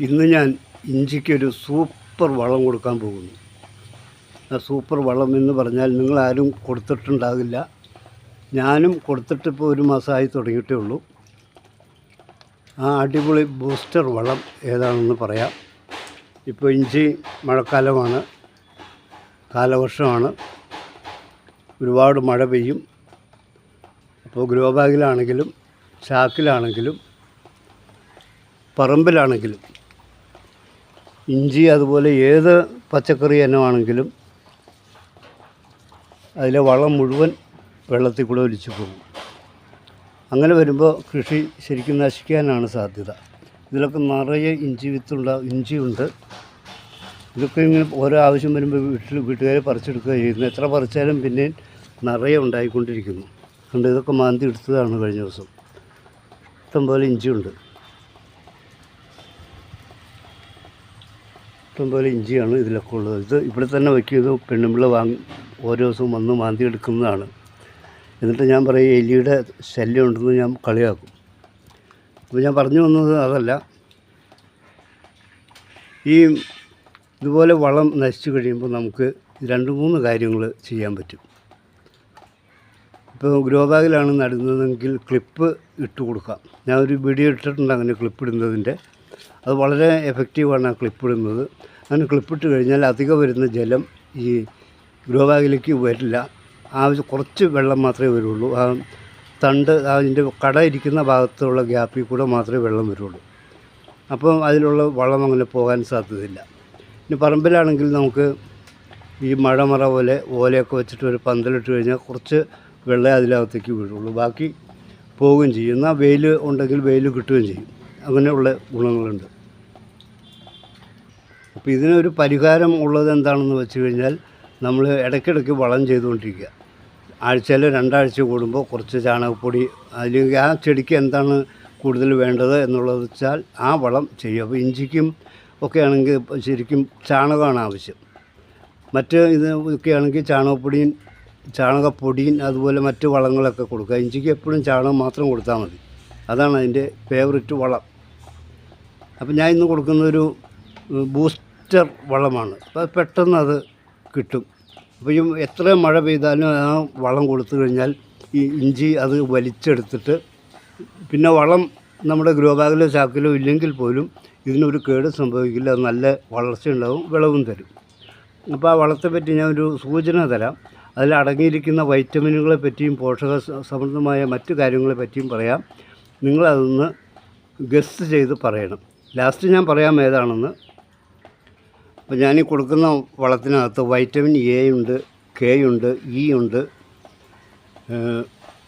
ഇന്ന് ഞാൻ ഇഞ്ചിക്കൊരു സൂപ്പർ വളം കൊടുക്കാൻ പോകുന്നു. ആ സൂപ്പർ വളം എന്ന് പറഞ്ഞാൽ നിങ്ങൾ ആരും കൊടുത്തിട്ടുണ്ടാകില്ല. ഞാനും കൊടുത്തിട്ടിപ്പോൾ ഒരു മാസമായി തുടങ്ങിയിട്ടേ ഉള്ളൂ. ആ അടിപൊളി ബൂസ്റ്റർ വളം ഏതാണെന്ന് പറയാം. ഇപ്പോൾ ഇഞ്ചി മഴക്കാലമാണ് കാലവർഷമാണ്. ഒരുപാട് മഴ പെയ്യും. അപ്പോൾ ഗ്രോ ബാഗിലാണെങ്കിലും ചാക്കിലാണെങ്കിലും പറമ്പിലാണെങ്കിലും ഇഞ്ചി അതുപോലെ ഏത് പച്ചക്കറി ഇനമാണെങ്കിലും അതിലെ വളം മുഴുവൻ വെള്ളത്തിൽ കൂടെ ഒലിച്ചു പോകും. അങ്ങനെ വരുമ്പോൾ കൃഷി ശരിക്കും നശിക്കാനാണ് സാധ്യത. ഇതിലൊക്കെ നിറയെ ഇഞ്ചി വിത്തുണ്ട ഇഞ്ചിയുണ്ട് ഇതൊക്കെ ഇങ്ങനെ ഓരോ ആവശ്യം വരുമ്പോൾ വീട്ടിൽ വീട്ടുകാരെ പറിച്ചെടുക്കുക ചെയ്യുന്നു എത്ര പറിച്ചാലും പിന്നെ നിറയെ ഉണ്ടായിക്കൊണ്ടിരിക്കുന്നു. അതുകൊണ്ട് ഇതൊക്കെ മാന്തി എടുത്തതാണ് കഴിഞ്ഞ ദിവസം. ഇഷ്ടംപോലെ ഇഞ്ചിയുണ്ട്. ഇഷ്ടംപോലെ ഇഞ്ചിയാണ് ഇതിലൊക്കെ ഉള്ളത്. ഇത് ഇവിടെ തന്നെ വയ്ക്കുന്നത് പെണ്ണുമ്പിള്ള വാങ്ങി ഓരോ ദിവസവും വന്ന് മാന്തി എടുക്കുന്നതാണ്. എന്നിട്ട് ഞാൻ പറയും എലിയുടെ ശല്യം ഉണ്ടെന്ന് ഞാൻ കളിയാക്കും. അപ്പോൾ ഞാൻ പറഞ്ഞു വന്നത് അതല്ല. ഈ ഇതുപോലെ വളം നശിച്ചു കഴിയുമ്പോൾ നമുക്ക് രണ്ട് മൂന്ന് കാര്യങ്ങൾ ചെയ്യാൻ പറ്റും. ഇപ്പോൾ ഗ്രോ ബാഗിലാണ് നടുന്നതെങ്കിൽ ക്ലിപ്പ് ഇട്ട് കൊടുക്കാം. ഞാൻ ഒരു വീഡിയോ ഇട്ടിട്ടുണ്ട് അങ്ങനെ ക്ലിപ്പ് ഇടുന്നതിന്റെ. അത് വളരെ എഫക്റ്റീവാണ് ആ ക്ലിപ്പിടുന്നത്. അങ്ങനെ ക്ലിപ്പിട്ട് കഴിഞ്ഞാൽ അധികം വരുന്ന ജലം ഈ ഗ്രോ ബാഗിലേക്ക് വരില്ല ആവശ്യം കുറച്ച് വെള്ളം മാത്രമേ വരുള്ളൂ. ആ തണ്ട് അതിന്റെ കട ഇരിക്കുന്ന ഭാഗത്തുള്ള ഗ്യാപ്പിൽ കൂടെ മാത്രമേ വെള്ളം വരുള്ളൂ. അപ്പം അതിലുള്ള വളം അങ്ങനെ പോകാൻ സാധ്യതയില്ല. ഇനി പറമ്പിലാണെങ്കിൽ നമുക്ക് ഈ മഴമറ പോലെ ഓലയൊക്കെ വെച്ചിട്ട് ഒരു പന്തലിട്ട് കഴിഞ്ഞാൽ കുറച്ച് വെള്ളം അതിനകത്തേക്ക് വീഴുള്ളൂ. ബാക്കി പോവുകയും ചെയ്യും. എന്നാൽ വെയിൽ ഉണ്ടെങ്കിൽ വെയിൽ കിട്ടുകയും ചെയ്യും. അങ്ങനെയുള്ള ഗുണങ്ങളുണ്ട്. അപ്പോൾ ഇതിനൊരു പരിഹാരം ഉള്ളത് എന്താണെന്ന് വെച്ച് കഴിഞ്ഞാൽ നമ്മൾ ഇടയ്ക്കിടയ്ക്ക് വളം ചെയ്തുകൊണ്ടിരിക്കുക. ആഴ്ചയിൽ രണ്ടാഴ്ച കൂടുമ്പോൾ കുറച്ച് ചാണകപ്പൊടി അല്ലെങ്കിൽ ആ ചെടിക്ക് എന്താണ് കൂടുതൽ വേണ്ടത് എന്നുള്ളത് വെച്ചാൽ ആ വളം ചെയ്യും അപ്പോൾ ഇഞ്ചിക്കും ഒക്കെ ആണെങ്കിൽ ശരിക്കും ചാണകമാണ് ആവശ്യം. മറ്റ് ഇത് ഒക്കെ ആണെങ്കിൽ ചാണകപ്പൊടിയും ചാണകപ്പൊടിയും അതുപോലെ മറ്റ് വളങ്ങളൊക്കെ കൊടുക്കുക. ഇഞ്ചിക്ക് എപ്പോഴും ചാണകം മാത്രം കൊടുത്താൽ മതി. അതാണ് അതിന്റെ ഫേവററ്റ് വളം. അപ്പം ഞാൻ ഇന്ന് കൊടുക്കുന്നൊരു ബൂസ്റ്റർ വളമാണ് അപ്പോൾ പെട്ടെന്ന് അത് കിട്ടും. അപ്പോൾ ഈ എത്ര മഴ പെയ്താലും ആ വളം കൊടുത്തു കഴിഞ്ഞാൽ ഈ ഇഞ്ചി അത് വലിച്ചെടുത്തിട്ട് പിന്നെ വളം നമ്മുടെ ഗ്രോ ബാഗിലോ ചാക്കിലോ ഇല്ലെങ്കിൽ പോലും ഇതിനൊരു കേട് സംഭവിക്കില്ല. നല്ല വളർച്ച ഉണ്ടാവും വിളവും തരും. അപ്പോൾ ആ വളത്തെ പറ്റി ഞാൻ ഒരു സൂചന തരാം. അതിൽ അടങ്ങിയിരിക്കുന്ന വൈറ്റമിനുകളെ പറ്റിയും പോഷക സമൃദ്ധമായ മറ്റു കാര്യങ്ങളെ പറ്റിയും പറയാം. നിങ്ങളതൊന്ന് ഗസ്റ്റ് ചെയ്ത് പറയണം. ലാസ്റ്റ് ഞാൻ പറയാം ഏതാണെന്ന്. അപ്പോൾ ഞാൻ ഈ കൊടുക്കുന്ന വളത്തിനകത്ത് വൈറ്റമിൻ എ ഉണ്ട് കെ ഉണ്ട് ഇ ഉണ്ട്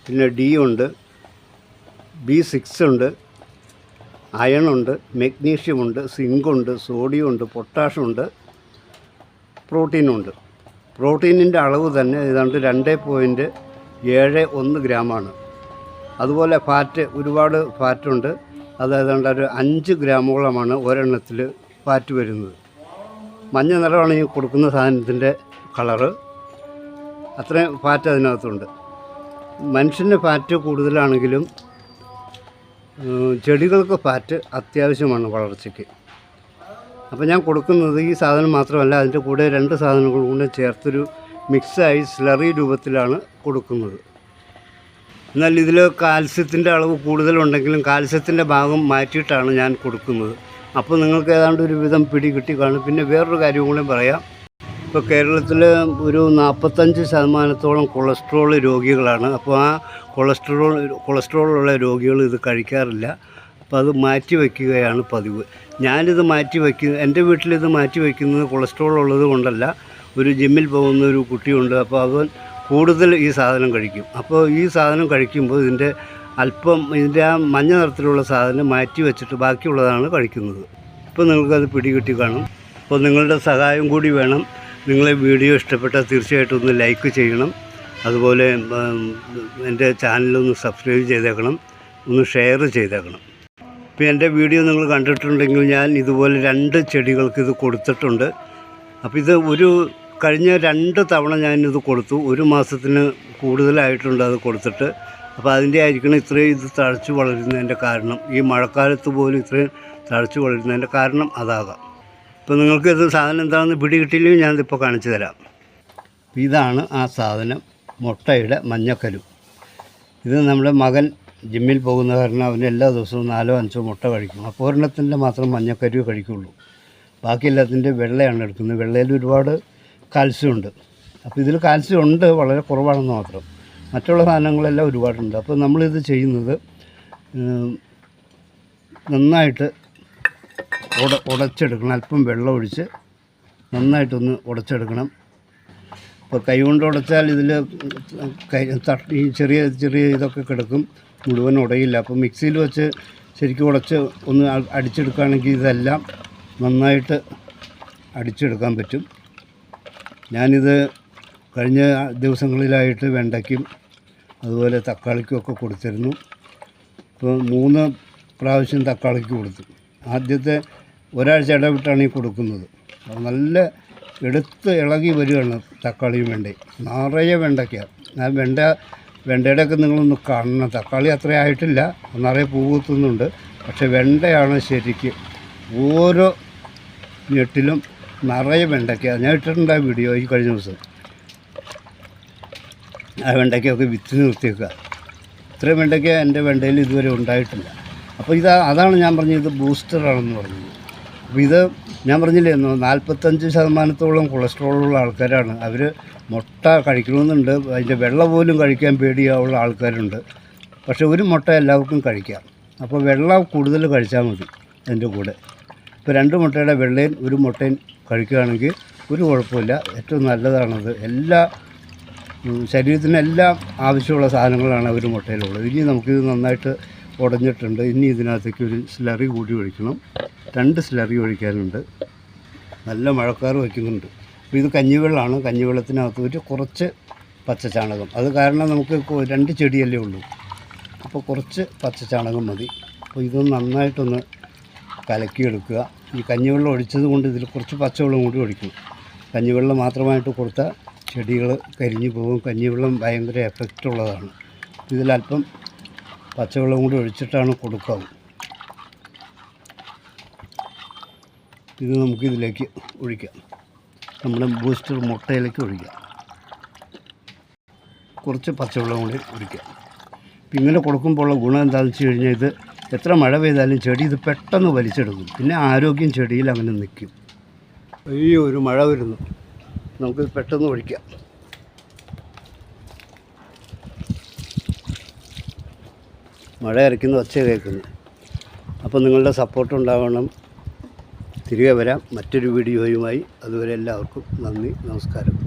പിന്നെ ഡി ഉണ്ട് ബി സിക്സ് ഉണ്ട് അയണുണ്ട് ഉണ്ട് പൊട്ടാഷ്യം ഉണ്ട് പ്രോട്ടീനുണ്ട് പ്രോട്ടീനിന്റെ അളവ് തന്നെ ഏതാണ്ട് രണ്ട് പോയിന്റ് ഏഴ് ഒന്ന് ഗ്രാമാണ്. അതുപോലെ ഫാറ്റ് ഒരുപാട് ഫാറ്റുണ്ട്. അത് ഏതാണ്ട് ഒരു അഞ്ച് ഗ്രാമോളമാണ് ഒരെണ്ണത്തിൽ ഫാറ്റ് വരുന്നത്. മഞ്ഞ നിറമാണ് ഈ കൊടുക്കുന്ന സാധനത്തിന്റെ കളറ്. അത്രയും ഫാറ്റ് അതിനകത്തുണ്ട്. മനുഷ്യന് ഫാറ്റ് കൂടുതലാണെങ്കിലും ചെടികൾക്ക് ഫാറ്റ് അത്യാവശ്യമാണ് വളർച്ചയ്ക്ക്. അപ്പോൾ ഞാൻ കൊടുക്കുന്നത് ഈ സാധനം മാത്രമല്ല അതിന്റെ കൂടെ രണ്ട് സാധനങ്ങളും കൂടെ ചേർത്തൊരു മിക്സായി സ്ലറി രൂപത്തിലാണ് കൊടുക്കുന്നത്. എന്നാൽ ഇതിൽ കാൽസ്യത്തിന്റെ അളവ് കൂടുതലുണ്ടെങ്കിലും കാൽസ്യത്തിന്റെ ഭാഗം മാറ്റിയിട്ടാണ് ഞാൻ കൊടുക്കുന്നത്. അപ്പോൾ നിങ്ങൾക്ക് ഏതാണ്ട് ഒരു വിധം പിടി കിട്ടി കാണും. പിന്നെ വേറൊരു കാര്യം കൂടെ പറയാം. ഇപ്പോൾ കേരളത്തിൽ ഒരു നാൽപ്പത്തഞ്ച് ശതമാനത്തോളം കൊളസ്ട്രോൾ രോഗികളാണ്. അപ്പോൾ ആ കൊളസ്ട്രോൾ കൊളസ്ട്രോൾ ഉള്ള രോഗികൾ ഇത് കഴിക്കാറില്ല. അപ്പോൾ അത് മാറ്റി വയ്ക്കുകയാണ് പതിവ്. ഞാനിത് മാറ്റി വയ്ക്കുക എന്റെ വീട്ടിലിത് മാറ്റി വയ്ക്കുന്നത് കൊളസ്ട്രോൾ ഉള്ളത് കൊണ്ടല്ല. ഒരു ജിമ്മിൽ പോകുന്ന ഒരു കുട്ടിയുണ്ട്. അപ്പോൾ അവൻ കൂടുതൽ ഈ സാധനം കഴിക്കും. അപ്പോൾ ഈ സാധനം കഴിക്കുമ്പോൾ ഇതിന്റെ അല്പം ഇതിന്റെ ആ മഞ്ഞ നിറത്തിലുള്ള സാധനം മാറ്റി വെച്ചിട്ട് ബാക്കിയുള്ളതാണ് കഴിക്കുന്നത്. ഇപ്പോൾ നിങ്ങൾക്കത് പിടികിട്ടി കാണും. അപ്പോൾ നിങ്ങളുടെ സഹായം കൂടി വേണം. നിങ്ങളെ വീഡിയോ ഇഷ്ടപ്പെട്ടാൽ തീർച്ചയായിട്ടും ഒന്ന് ലൈക്ക് ചെയ്യണം. അതുപോലെ എന്റെ ചാനലൊന്ന് സബ്സ്ക്രൈബ് ചെയ്തേക്കണം. ഒന്ന് ഷെയർ ചെയ്തേക്കണം. ഇപ്പോൾ എന്റെ വീഡിയോ നിങ്ങൾ കണ്ടിട്ടുണ്ടെങ്കിൽ ഞാൻ ഇതുപോലെ രണ്ട് ചെടികൾക്ക് ഇത് കൊടുത്തിട്ടുണ്ട്. അപ്പോൾ ഇത് ഒരു കഴിഞ്ഞ രണ്ട് തവണ ഞാനിത് കൊടുത്തു. ഒരു മാസത്തിന് കൂടുതലായിട്ടുണ്ട് അത് കൊടുത്തിട്ട്. അപ്പോൾ അതിന്റെ ആയിരിക്കണം ഇത്രയും ഇത് തഴച്ചു വളരുന്നതിന്റെ കാരണം. ഈ മഴക്കാലത്ത് പോലും ഇത്രയും തഴച്ചു വളരുന്നതിന്റെ കാരണം അതാകാം. ഇപ്പോൾ നിങ്ങൾക്ക് ഇത് സാധനം എന്താണെന്ന് പിടി കിട്ടിയില്ലെങ്കിൽ ഞാനിതിപ്പോൾ കാണിച്ചു തരാം. ഇതാണ് ആ സാധനം മുട്ടയുടെ മഞ്ഞക്കലു ഇത് നമ്മുടെ മകൻ ജിമ്മിൽ പോകുന്ന കാരണം അവന് എല്ലാ ദിവസവും നാലോ അഞ്ചോ മുട്ട കഴിക്കും. അപ്പോൾ ഒരെണ്ണത്തിന്റെ മാത്രം മഞ്ഞക്കരു കഴിക്കുള്ളൂ. ബാക്കി എല്ലാത്തിന്റെ വെള്ളയാണ് എടുക്കുന്നത്. വെള്ളയിൽ ഒരുപാട് കാൽസ്യം ഉണ്ട്. അപ്പോൾ ഇതിൽ കാൽസ്യം ഉണ്ട് വളരെ കുറവാണെന്ന് മാത്രം. മറ്റുള്ള സാധനങ്ങളെല്ലാം ഒരുപാടുണ്ട്. അപ്പോൾ നമ്മളിത് ചെയ്യുന്നത് നന്നായിട്ട് ഉട ഉടച്ചെടുക്കണം. അല്പം വെള്ളമൊഴിച്ച് നന്നായിട്ടൊന്ന് ഉടച്ചെടുക്കണം. ഇപ്പോൾ കൈ കൊണ്ട് ഉടച്ചാൽ ഇതിൽ കൈ തട്ടി ചെറിയ ചെറിയ ഇതൊക്കെ കിടക്കും. മുഴുവൻ ഉടയില്ല. അപ്പോൾ മിക്സിയിൽ വെച്ച് ശരിക്കും ഉടച്ച് ഒന്ന് അടിച്ചെടുക്കുകയാണെങ്കിൽ ഇതെല്ലാം നന്നായിട്ട് അടിച്ചെടുക്കാൻ പറ്റും. ഞാനിത് കഴിഞ്ഞ ദിവസങ്ങളിലായിട്ട് വെണ്ടയ്ക്കും അതുപോലെ തക്കാളിക്കൊക്കെ കൊടുത്തിരുന്നു. ഇപ്പോൾ മൂന്ന് പ്രാവശ്യം തക്കാളിക്ക് കൊടുത്തു. ആദ്യത്തെ ഒരാഴ്ച ഇടവിട്ടാണ് ഈ കൊടുക്കുന്നത്. നല്ല എടുത്ത് ഇളകി വരികയാണ് തക്കാളിയും വെണ്ടയും. നിറയെ വെണ്ടയ്ക്കാണ് ആ വെണ്ട വെണ്ടയുടെയൊക്കെ നിങ്ങളൊന്ന് കാണണം. തക്കാളി അത്ര ആയിട്ടില്ല. നിറയെ പൂ കുത്തുന്നുണ്ട്. പക്ഷേ വെണ്ടയാണ് ശരിക്ക് ഓരോ ഞെട്ടിലും നിറയെ വെണ്ടയ്ക്ക. ഞാൻ ഇട്ടിട്ടുണ്ട് ആ വീഡിയോ ഈ കഴിഞ്ഞ ദിവസം. ആ വെണ്ടയ്ക്കൊക്കെ വിത്ത് നിർത്തിയേക്കുക ഇത്രയും വെണ്ടയ്ക്ക എന്റെ വെണ്ടയിൽ ഇതുവരെ ഉണ്ടായിട്ടില്ല. അപ്പോൾ ഇത് അതാണ് ഞാൻ പറഞ്ഞത് ഇത് ബൂസ്റ്ററാണെന്ന് പറഞ്ഞത്. അപ്പോൾ ഇത് ഞാൻ പറഞ്ഞില്ലേ നാൽപ്പത്തഞ്ച് ശതമാനത്തോളം കൊളസ്ട്രോളുള്ള ആൾക്കാരാണ്. അവർ മുട്ട കഴിക്കണമെന്നുണ്ട്. അതിന്റെ വെള്ള പോലും കഴിക്കാൻ പേടിയാവുള്ള ആൾക്കാരുണ്ട്. പക്ഷേ ഒരു മുട്ട എല്ലാവർക്കും കഴിക്കാം. അപ്പോൾ വെള്ളം കൂടുതൽ കഴിച്ചാൽ മതി അതിന്റെ കൂടെ. ഇപ്പോൾ രണ്ട് മുട്ടയുടെ വെള്ളയും ഒരു മുട്ടയും കഴിക്കുകയാണെങ്കിൽ ഒരു കുഴപ്പമില്ല. ഏറ്റവും നല്ലതാണത്. എല്ലാ ഉം, ശരീരത്തിന് എല്ലാം ആവശ്യമുള്ള സാധനങ്ങളാണ് അവർ മുട്ടയിലുള്ളത്. ഇനി നമുക്കിത് നന്നായിട്ട് ഉടഞ്ഞിട്ടുണ്ട്. ഇനി ഇതിനകത്തേക്ക് ഒരു സ്ലറി കൂടി ഒഴിക്കണം. രണ്ട് സ്ലറി ഒഴിക്കാനുണ്ട്. നല്ല മഴക്കാർ വയ്ക്കുന്നുണ്ട്. അപ്പോൾ ഇത് കഞ്ഞിവെള്ളമാണ്. കഞ്ഞിവെള്ളത്തിനകത്ത് ഒരു കുറച്ച് പച്ച ചാണകം അത് കാരണം നമുക്ക് രണ്ട് ചെടിയല്ലേ ഉള്ളൂ. അപ്പോൾ കുറച്ച് പച്ച ചാണകം മതി. അപ്പോൾ ഇത് നന്നായിട്ടൊന്ന് കലക്കിയെടുക്കുക. ഈ കഞ്ഞിവെള്ളം ഒഴിച്ചത് കൊണ്ട് ഇതിൽ കുറച്ച് പച്ചവെള്ളം കൂടി ഒഴിക്കും. കഞ്ഞിവെള്ളം മാത്രമായിട്ട് കൊടുത്താൽ ചെടികൾ കരിഞ്ഞു പോകും. കഞ്ഞിവെള്ളം ഭയങ്കര എഫക്റ്റ് ഉള്ളതാണ്. ഇതിലല്പം പച്ചവെള്ളം കൂടി ഒഴിച്ചിട്ടാണ് കൊടുക്കാവൂ ഇത് നമുക്കിതിലേക്ക് ഒഴിക്കാം. നമ്മുടെ ബൂസ്റ്റർ മുട്ടയിലേക്ക് ഒഴിക്കാം. കുറച്ച് പച്ചവെള്ളം കൂടി ഒഴിക്കാം. ഇപ്പം ഇങ്ങനെ കൊടുക്കുമ്പോഴുള്ള ഗുണം എന്താണെന്ന് വെച്ച് കഴിഞ്ഞാൽ ഇത് എത്ര മഴ പെയ്താലും ചെടി ഇത് പെട്ടെന്ന് വലിച്ചെടുക്കും. പിന്നെ ആരോഗ്യം ചെടിയിൽ അങ്ങനെ നിൽക്കും. ഈ ഒരു മഴ വരുന്നു. നമുക്ക് പെട്ടെന്ന് ഒഴിക്കാം. മഴ ഇറക്കുന്ന ഒച്ച കേൾക്കുന്നു. അപ്പോൾ നിങ്ങളുടെ സപ്പോർട്ട് ഉണ്ടാവണം. തിരികെ വരാം. മറ്റൊരു വീഡിയോയുമായി. അതുവരെ എല്ലാവർക്കും നന്ദി നമസ്കാരം.